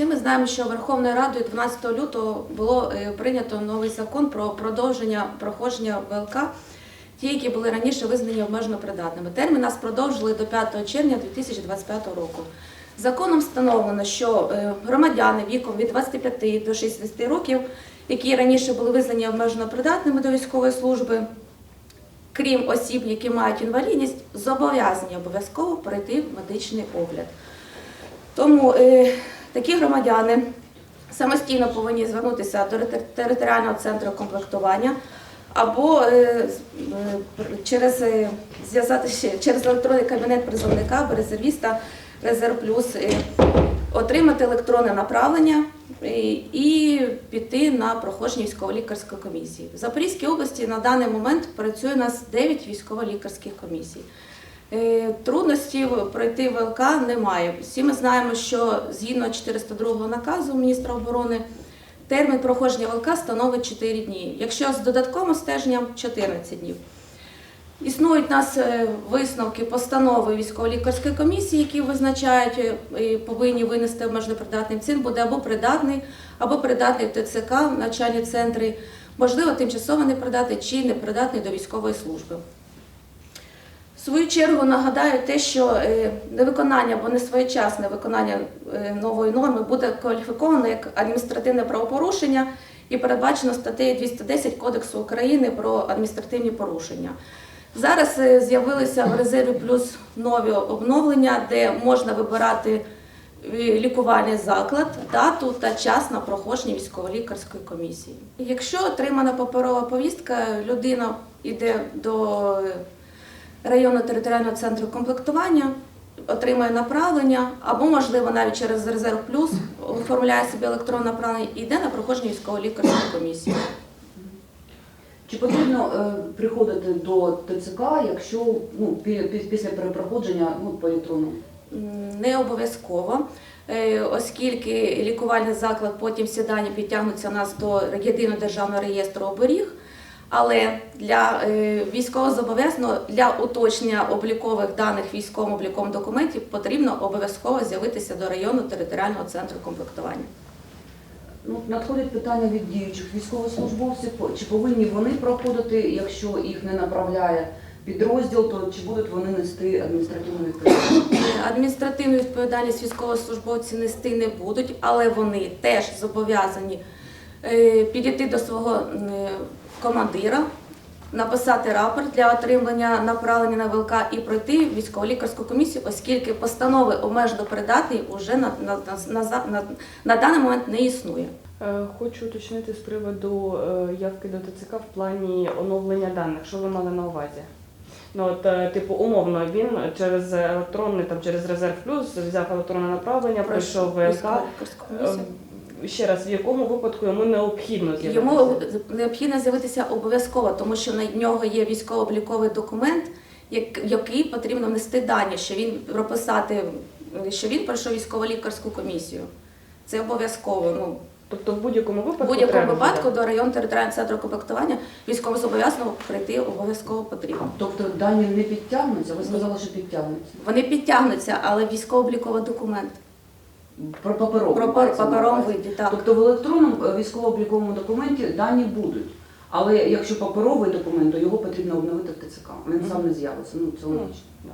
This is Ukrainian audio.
Всі ми знаємо, що Верховною Радою 12 лютого було е, прийнято новий закон про продовження проходження ВЛК, ті, які були раніше визнані обмежено придатними. Термін нас продовжили до 5 червня 2025 року. Законом встановлено, що е, громадяни віком від 25 до 60 років, які раніше були визнані обмежено придатними до військової служби, крім осіб, які мають інвалідність, зобов'язані обов'язково пройти медичний огляд. Тому е, такі громадяни самостійно повинні звернутися до територіального центру комплектування або е, е, через е, зв'язати через електронний кабінет призовника або резервіста Резерв Плюс, отримати електронне направлення і піти на проходження військово-лікарської комісії. В Запорізькій області на даний момент працює у нас 9 військово-лікарських комісій. Е, Трудностів пройти ВЛК немає. Всі ми знаємо, що згідно 402 наказу міністра оборони термін проходження ВЛК становить 4 дні. Якщо з додатковим стеженням 14 днів. Існують у нас е, висновки постанови військово-лікарської комісії, які визначають е, і повинні винести обмежено придатним цін, буде або придатний, або придатний в ТЦК, в навчальні центри, можливо, тимчасово непридатний чи непридатний до військової служби. В свою чергу нагадаю те, що е, невиконання або несвоєчасне виконання е, нової норми буде кваліфіковано як адміністративне правопорушення і передбачено статтею 210 Кодексу України про адміністративні порушення. Зараз е, з'явилися в резерві плюс нові обновлення, де можна вибирати лікувальний заклад, дату та час на проходження військово-лікарської комісії. Якщо отримана паперова повістка, людина йде до районного територіального центру комплектування, отримує направлення, або, можливо, навіть через резерв плюс оформляє собі електронне направлення і йде на проходження військово-лікарської комісії. Чи потрібно е, приходити до ТЦК, якщо ну, пі- пі- після перепроходження ну, по електрону? Не обов'язково, е, оскільки лікувальний заклад потім всі дані підтягнуться у нас до єдиного державного реєстру оберіг. Але для е, військовозобов'язаного для уточнення облікових даних військовим обліковим документів потрібно обов'язково з'явитися до районного територіального центру комплектування. Ну, надходять питання від діючих військовослужбовців, чи повинні вони проходити, якщо їх не направляє підрозділ, то чи будуть вони нести адміністративну відповідальність? Адміністративну відповідальність військовослужбовці нести не будуть, але вони теж зобов'язані е, підійти до свого е, командира, написати рапорт для отримання направлення на ВЛК і пройти військово-лікарську комісію, оскільки постанови обмежено придатний уже на, на, на, на, на, на даний момент не існує. Е, Хочу уточнити з приводу е, явки до ТЦК в плані оновлення даних. Що ви мали на увазі? Ну от, е, типу, умовно, він через електронний, там через резерв плюс взяв електронне направлення, пройшов ВЛК. Ще раз, в якому випадку йому необхідно з'явитися? Йому необхідно з'явитися обов'язково, тому що на нього є військово-обліковий документ, який потрібно внести дані, що він прописати, що він пройшов військово-лікарську комісію. Це обов'язково. Ну, Тобто в будь-якому в випадку будь-якому випадку до районного територіального центру комплектування військовозобов'язаного прийти обов'язково потрібно. Тобто дані не підтягнуться? Ви сказали, що підтягнуться. Вони підтягнуться, але військово-обліковий документ Про паперову. про мається на увазі. виді. Так. Тобто в електронному е, військово-обліковому документі дані будуть. Але якщо паперовий документ, то його потрібно обновити в ТЦК. Він сам не з'явиться. Ну, це логічно.